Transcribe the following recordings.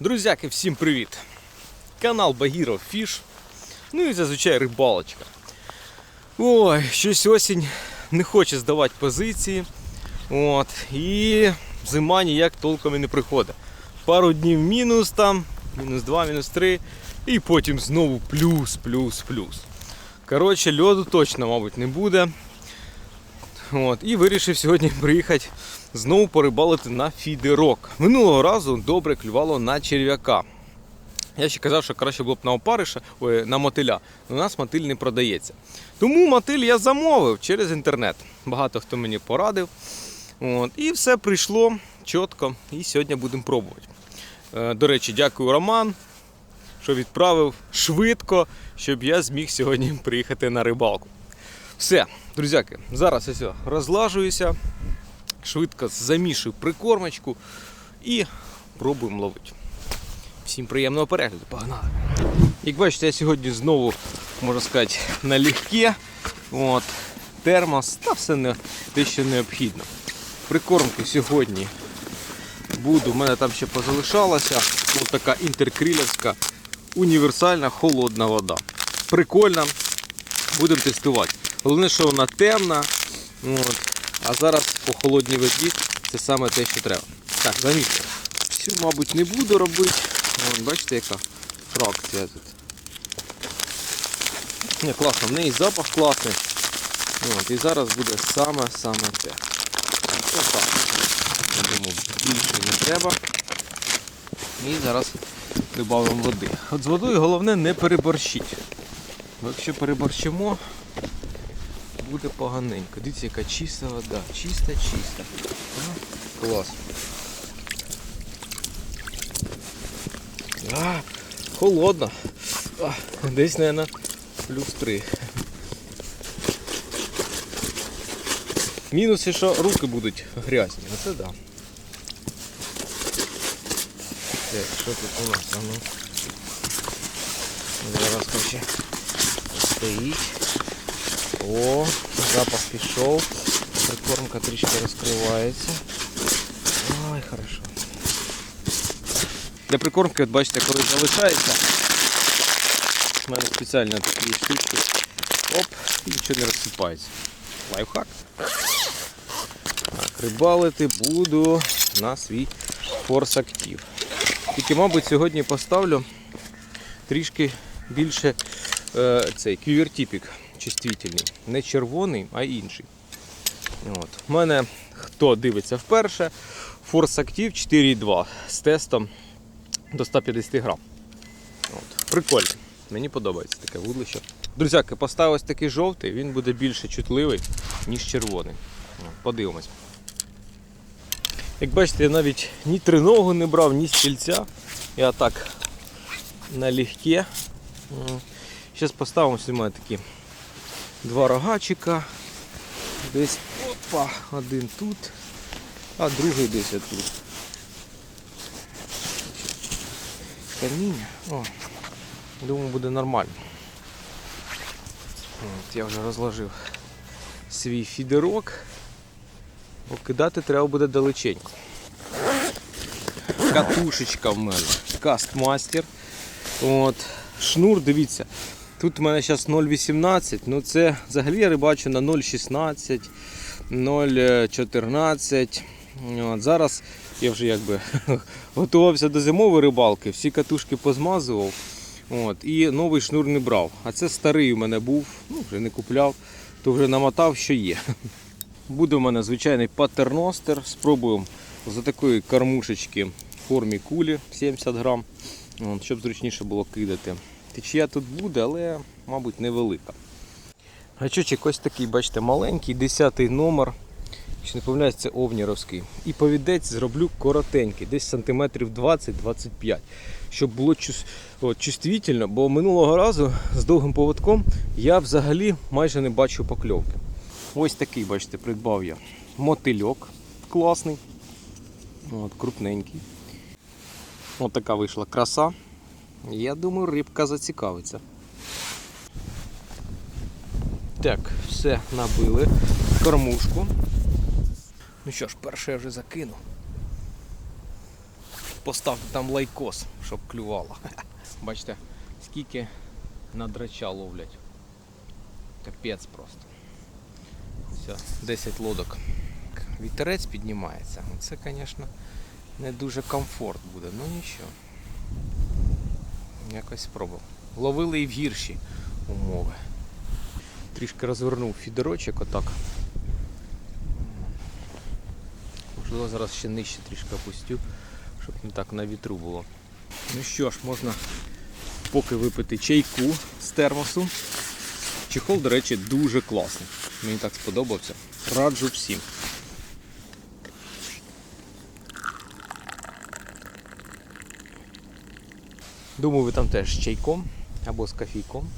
Друзяки, всім привіт! Канал Багіро Фіш. Ну і зазвичай рибалочка. Ой, щось осінь не хоче здавати позиції. От, і зима ніяк толком і не приходить. Пару днів мінус там, мінус 2, мінус 3, і потім знову плюс, плюс, плюс. Коротше, льоду точно, мабуть, не буде. От, і вирішив сьогодні приїхати знову порибалити на фідерок. Минулого разу добре клювало на черв'яка. Я ще казав, що краще було б на опариша, ой, на мотиля. У нас мотиль не продається. Тому мотиль я замовив через інтернет. Багато хто мені порадив. От, і все прийшло чітко. І сьогодні будемо пробувати. Е, До речі, дякую Роман, що відправив швидко, щоб я зміг сьогодні приїхати на рибалку. Все, друзяки, зараз я розлажуюся, швидко замішую прикормочку і пробуємо ловити. Всім приємного перегляду, погнали! Як бачите, я сьогодні знову, можна сказати, налегке. От, термос та все не, те, що необхідно. Прикормки сьогодні буду, в мене там ще позалишалася. Ось така інтеркрилівська універсальна холодна вода. Прикольна, будемо тестувати. Головне, що вона темна. От. А зараз по холодній воді це саме те, що треба. Так, замішуємо. Всю, мабуть, не буду робити. От, бачите, яка фракція тут. Не, класно, в неї запах класний. От, і зараз буде саме-саме те. Отак. Я думаю, більше не треба. І зараз додамо води. От з водою головне не переборщити. Бо якщо переборщимо, буде поганенько. Дивіться, яка чиста вода. Чиста, чиста. Клас. А, холодно. А, десь, мабуть, плюс 3. Мінус, що руки будуть грязні. Ну це да. Так, що тут у нас? А ну. Зараз ще стоїть. О, запах пішов. Прикормка трішки розкривається. Ой, хорошо. Для прикормки, от бачите, коли залишається, в мене спеціально такі штучки. Оп, і нічого не розсипається. Лайфхак. Так, рибалити буду на свій форс актив. Тільки, мабуть, сьогодні поставлю трішки більше е, цей кювертіпік чувствительний. Не червоний, а інший. От. У мене, хто дивиться вперше, Force Active 4.2 з тестом до 150 грам. От. Прикольно. Мені подобається таке вудлище. Друзяки, поставив ось такий жовтий, він буде більше чутливий, ніж червоний. Подивимось. Як бачите, я навіть ні триногу не брав, ні стільця. Я так налегке. Зараз поставимо сюди такі два рогачика. Десь опа, один тут, а другий десь тут. Каміння. О, думаю, буде нормально. От, я вже розложив свій фідерок. Покидати треба буде далеченько. Катушечка в мене. Кастмастер. От. Шнур, дивіться. Тут у мене зараз 0,18, ну це взагалі я рибачу на 0,16, 0,14. От, Зараз я вже якби готувався до зимової рибалки, всі катушки позмазував. От, і новий шнур не брав. А це старий у мене був, ну вже не купляв, то вже намотав, що є. Буде у мене звичайний патерностер. Спробуємо за такої кормушечки в формі кулі 70 грам, щоб зручніше було кидати. Течія тут буде, але, мабуть, невелика. Гачочок ось такий, бачите, маленький, 10 номер. Якщо не помиляюсь, це овніровський. І повідець зроблю коротенький, десь сантиметрів 20-25, щоб було чувствительно, бо минулого разу з довгим поводком я взагалі майже не бачу покльовки. Ось такий, бачите, придбав я мотильок класний, от, крупненький. Ось така вийшла краса. Я думаю, рибка зацікавиться. Так, все набили. Кормушку. Ну що ж, перше я вже закину. поставте там лайкос, щоб клювало. Бачите, скільки на драча ловлять. Капець просто. Все, 10 лодок. Вітерець піднімається. Це, звісно, не дуже комфорт буде, ну нічого. Якось спробував. Ловили і в гірші умови. Трішки розвернув фідерочок отак. Можливо, зараз ще нижче трішки опустю, щоб не так на вітру було. Ну що ж, можна поки випити чайку з термосу. Чехол, до речі, дуже класний. Мені так сподобався. Раджу всім. Думаю, ви там теж з чайком або з кофійком.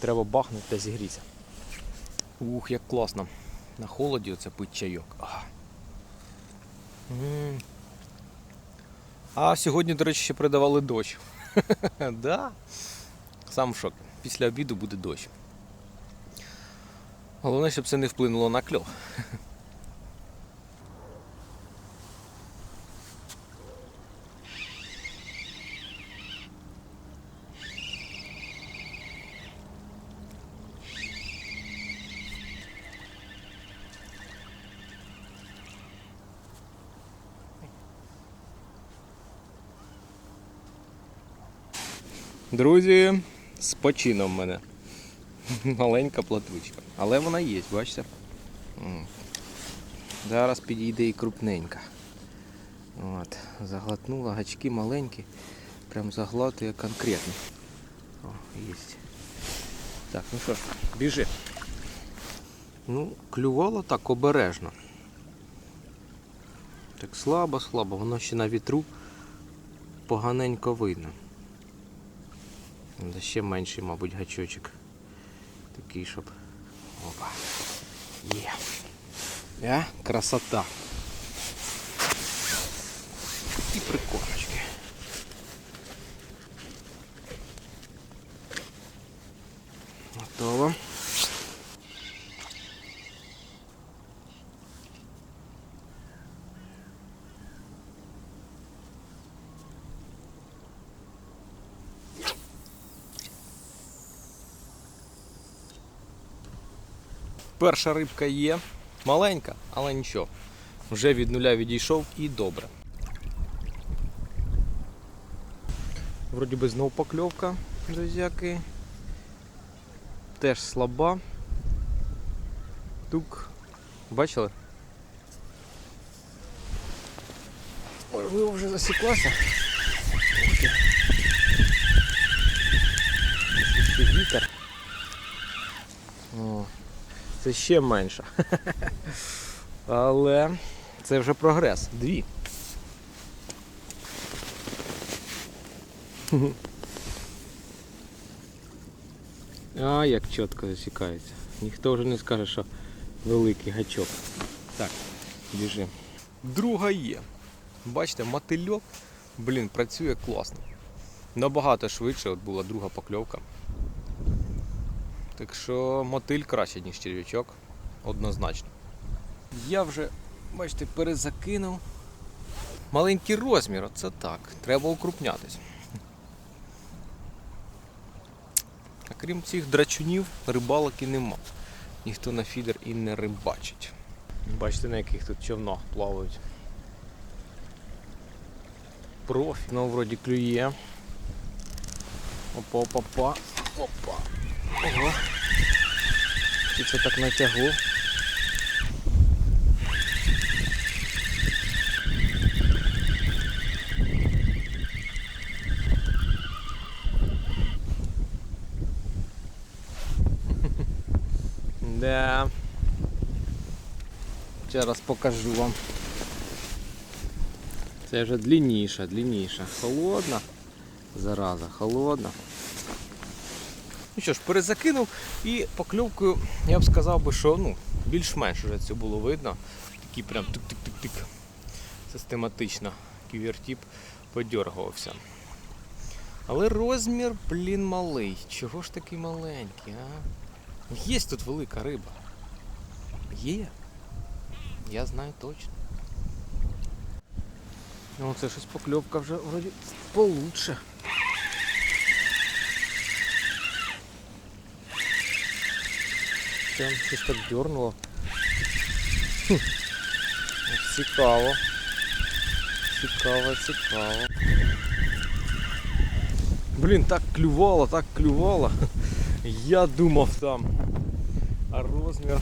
Треба бахнути та зігрітися. Ух, як класно. На холоді оце пить чайок. А. А сьогодні, до речі, ще передавали дощ. да. Сам в шокі. Після обіду буде дощ. Головне, щоб це не вплинуло на кльов. Друзі, з почином мене. Маленька платвичка. Але вона є, бачите? Зараз підійде і крупненька. От, заглотнула гачки маленькі. Прям заглатує конкретно. О, є. Так, ну що ж, біжи. Ну, клювало так обережно. Так слабо-слабо, воно ще на вітру поганенько видно. Да ще менший, мабуть, гачочок. Такий, щоб. Опа. Є. Е, красота. І прикормочки. Готово. Перша рибка є. Маленька, але нічого. Вже від нуля відійшов і добре. Вроді би знов покльовка, друзяки. Теж слаба. Тук. Бачили? Можливо вже засіклася. Вітер. О, це ще менше. Але це вже прогрес. Дві. А, як чітко засікається. Ніхто вже не скаже, що великий гачок. Так, біжи. Друга є. Бачите, мотильок, блін, працює класно. Набагато швидше от була друга покльовка. Так що мотиль краще, ніж черв'ячок, однозначно. Я вже, бачите, перезакинув. Маленький розмір, оце так. Треба укрупнятись. А крім цих драчунів, рибалок і нема. Ніхто на фідер і не рибачить. Бачите, на яких тут човнах плавають. Профі. Ну, вроді клює. Опа, опа, опа. Опа. Ого. І це так натягло. Да. Зараз покажу вам. Це вже длинніша, длинніша. Холодна. Зараза, холодна. Ну що ж, перезакинув і покльовкою, я б сказав би, що ну, більш-менш вже це було видно. Такий прям тик-тик-тик-тик. Систематично ківертіп подергувався. Але розмір, блін, малий. Чого ж такий маленький, а? Є тут велика риба. Є. Я знаю точно. Ну це щось покльовка вже вроді получше. Прям щось так дернуло. Хм. Цікаво. Цікаво, цікаво. Блін, так клювало, так клювало. Я думав там. А розмір.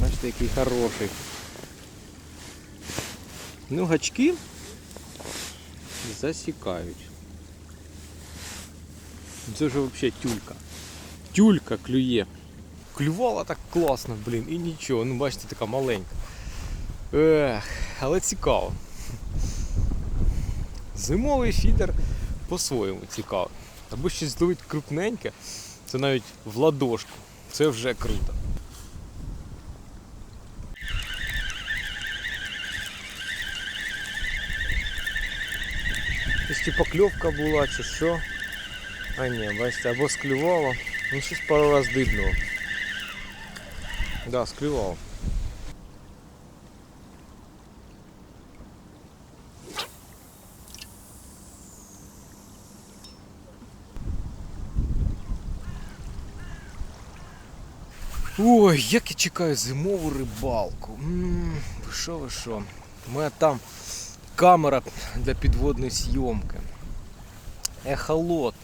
Бачите, який хороший. Ну, гачки засікають. Це ж взагалі тюлька. Тюлька клює. Клювала так класно, блін, і нічого. Ну бачите, така маленька. Ех, але цікаво. Зимовий фідер по-своєму цікавий. Або щось зловить крупненьке, це навіть в ладошку. Це вже круто. Якась чи покльовка була, чи що. А ні, бачите, або склювало. Ну щось пару раз дибнуло. Да, склювало. Ой, як я чекаю зимову рибалку. Ви що, ви що? У мене там камера для підводної зйомки. Ехолот.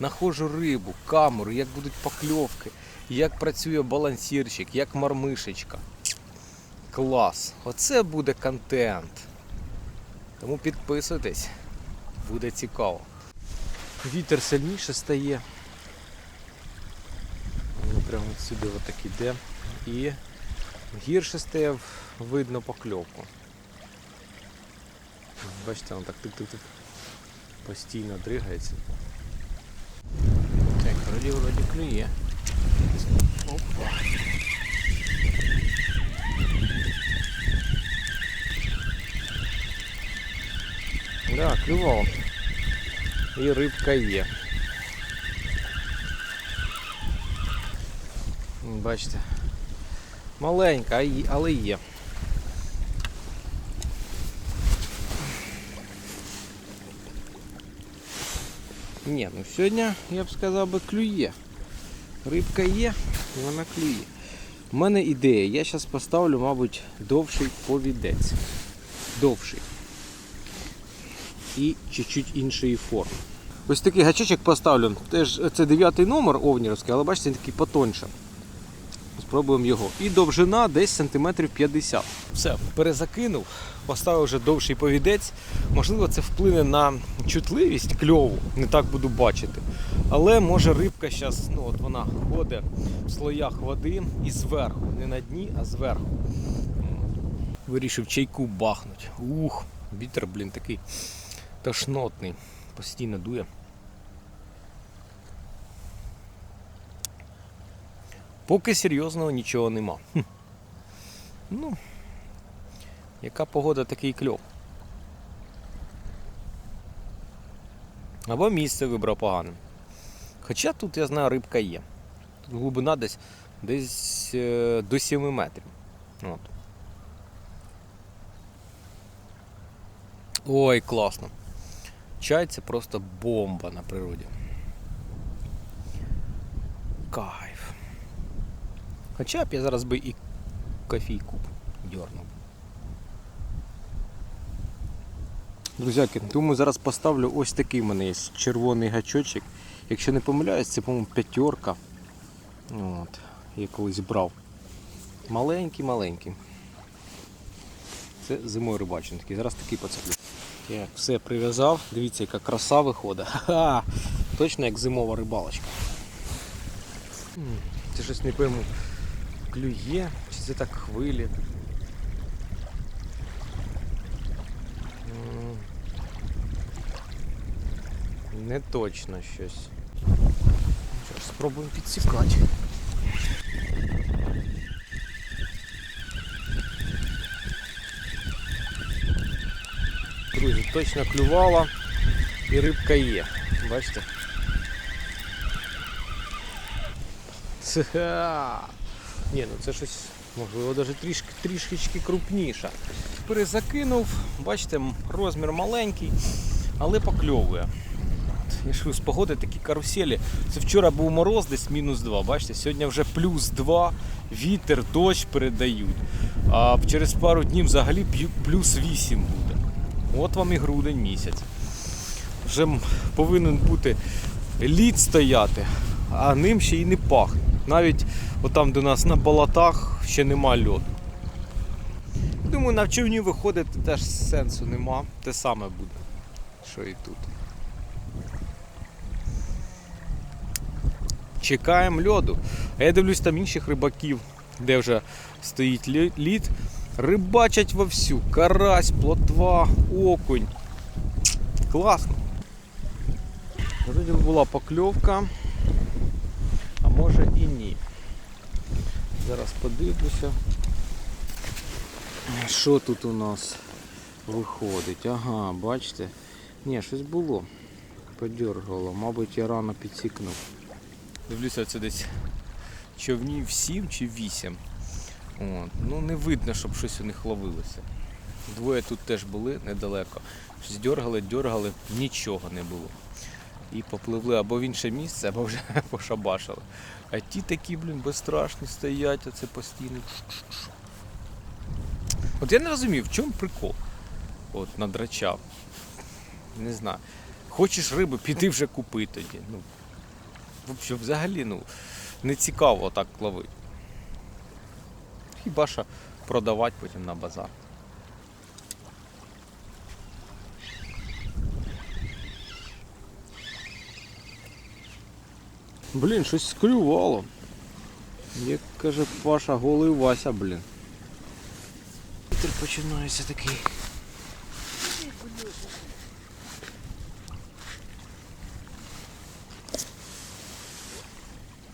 Находжу рибу, камеру, як будуть покльовки, як працює балансірчик, як мармишечка. Клас. Оце буде контент. Тому підписуйтесь, буде цікаво. Вітер сильніше стає. Він прямо сюди отак іде. І гірше стає видно покльовку. Бачите, воно так тик-тик-тик постійно дригається. Так, вроді вроді клює. Опа. Да, клювало. І рибка є. М, Бачите. Маленька, а є- але є. Ні, ну сьогодні я б сказав би клює. Рибка є, вона клює. У мене ідея, я зараз поставлю, мабуть, довший повідець. Довший. І чуть-чуть іншої форми. Ось такий гачочок поставлю. Це дев'ятий номер овнірський, але бачите, він такий потоньше. Спробуємо його. І довжина десь сантиметрів 50. Все, перезакинув, поставив вже довший повідець. Можливо, це вплине на чутливість кльову, не так буду бачити. Але може рибка зараз, ну от вона ходить в слоях води і зверху. Не на дні, а зверху. Вирішив чайку бахнуть. Ух, вітер, блін, такий тошнотний. Постійно дує. Поки серйозного нічого нема. Хм. Ну, яка погода, такий кльов. Або місце вибрав поганим. Хоча тут, я знаю, рибка є. Тут глибина десь, десь е, до 7 метрів. От. Ой, класно. Чай це просто бомба на природі. Кайф. Хоча б я зараз би і кофійку дьорнув. Друзяки, думаю, зараз поставлю ось такий в мене є червоний гачочок. Якщо не помиляюсь, це, по-моєму, п'ятерка. От, я колись брав. Маленький-маленький. Це зимою рибачий такий. Зараз такий поцеплю. Так, все прив'язав. Дивіться, яка краса виходить. Ха-ха! Точно як зимова рибалочка. Це щось не пойму. Клює, чи це так хвилі. Не точно щось. Що спробуємо підсікати. Друзі, точно клювала і рибка є. Бачите? Ха! Ні, ну це щось Можливо, навіть трішки, трішечки крупніша. Перезакинув, бачите, розмір маленький, але покльовує. От, Я ж з погоди такі каруселі. Це вчора був мороз, десь мінус 2. Бачите, сьогодні вже плюс 2, вітер, дощ передають. А через пару днів взагалі плюс 8 буде. От вам і грудень місяць. Вже повинен бути лід стояти, а ним ще й не пахне. Навіть отам, де у нас на болотах, ще нема льоду. Думаю, на човні виходити теж сенсу нема. Те саме буде, що і тут. Чекаємо льоду. А я дивлюсь там інших рибаків, де вже стоїть лід. Рибачать вовсю. Карась, плотва, окунь. Класно. Вроді була покльовка, може і ні. Зараз подивлюся. Що тут у нас виходить? Ага, бачите? Ні, щось було. Подергало, мабуть, я рано підсікнув. Дивлюся, це десь човнів 7 чи 8. От. Ну не видно, щоб щось у них ловилося. Двоє тут теж були недалеко. Щось дергали, дергали, нічого не було. І попливли або в інше місце, або вже пошабашили. А ті такі, блін, безстрашні стоять, оце постійно. От я не розумію, в чому прикол? От на драча. Не знаю. Хочеш риби, піди вже купи тоді. Ну, взагалі, ну, не цікаво так ловити. Хіба що продавати потім на базар. Блін, щось склювало. Як каже Паша, голий Вася, блін. Вітер починається такий.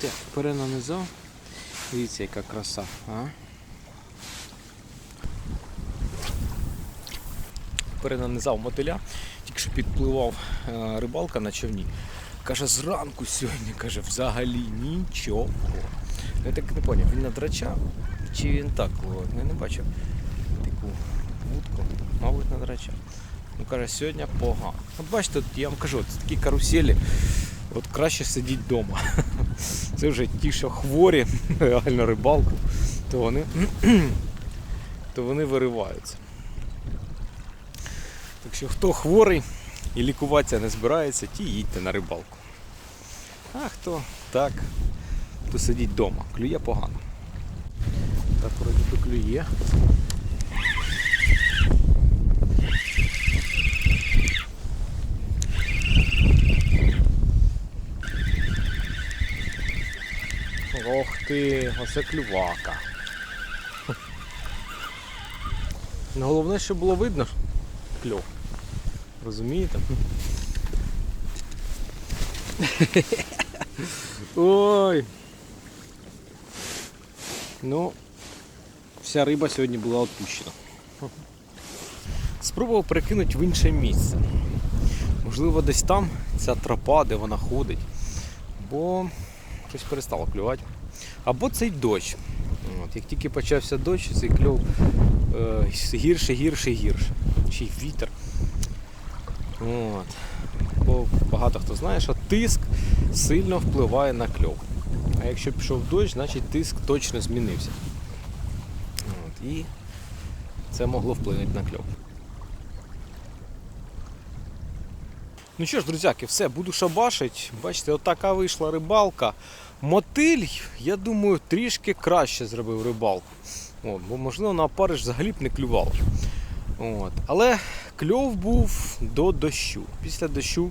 Так, перенанизав. Дивіться, яка краса, а? Перенанизав мотиля, тільки що підпливав е, рибалка на човні. Каже, зранку сьогодні, каже, взагалі нічого. Я так не зрозумів, він на драча чи він так ловить? Ну, Я не бачив таку вудку, мабуть, на драча. Ну каже, сьогодні погано. От бачите, я вам кажу, от такі каруселі, от краще сидіть вдома. Це вже ті, що хворі, реально рибалку, то вони, то вони вириваються. Так що хто хворий і лікуватися не збирається, ті їдьте на рибалку. А хто так, то сидіть вдома. Клює погано. Так, вроді то клює. Ох ти, оце клювака. Ну, Головне, щоб було видно кльов. Розумієте? Ой. Ну, вся риба сьогодні була відпущена. Спробував перекинути в інше місце. Можливо, десь там ця тропа, де вона ходить. Бо щось перестало клювати. Або цей дощ. От, як тільки почався дощ, цей кльов е, гірше, гірше, гірше. Й вітер. От. Бо багато хто знає, що тиск сильно впливає на кльов. А якщо пішов дощ, значить тиск точно змінився. От. І це могло вплинути на кльов. Ну що ж, друзяки, все, буду шабашить. Бачите, отака вийшла рибалка. Мотиль, я думаю, трішки краще зробив рибалку. От, бо, можливо, на опариш взагалі б не клювало. От. Але кльов був до дощу. Після дощу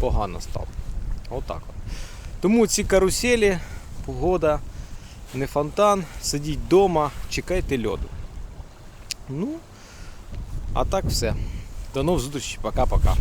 погано стало. Отак от. Тому ці каруселі, погода, не фонтан, сидіть вдома, чекайте льоду. Ну, а так все. До нових зустрічей, пока-пока.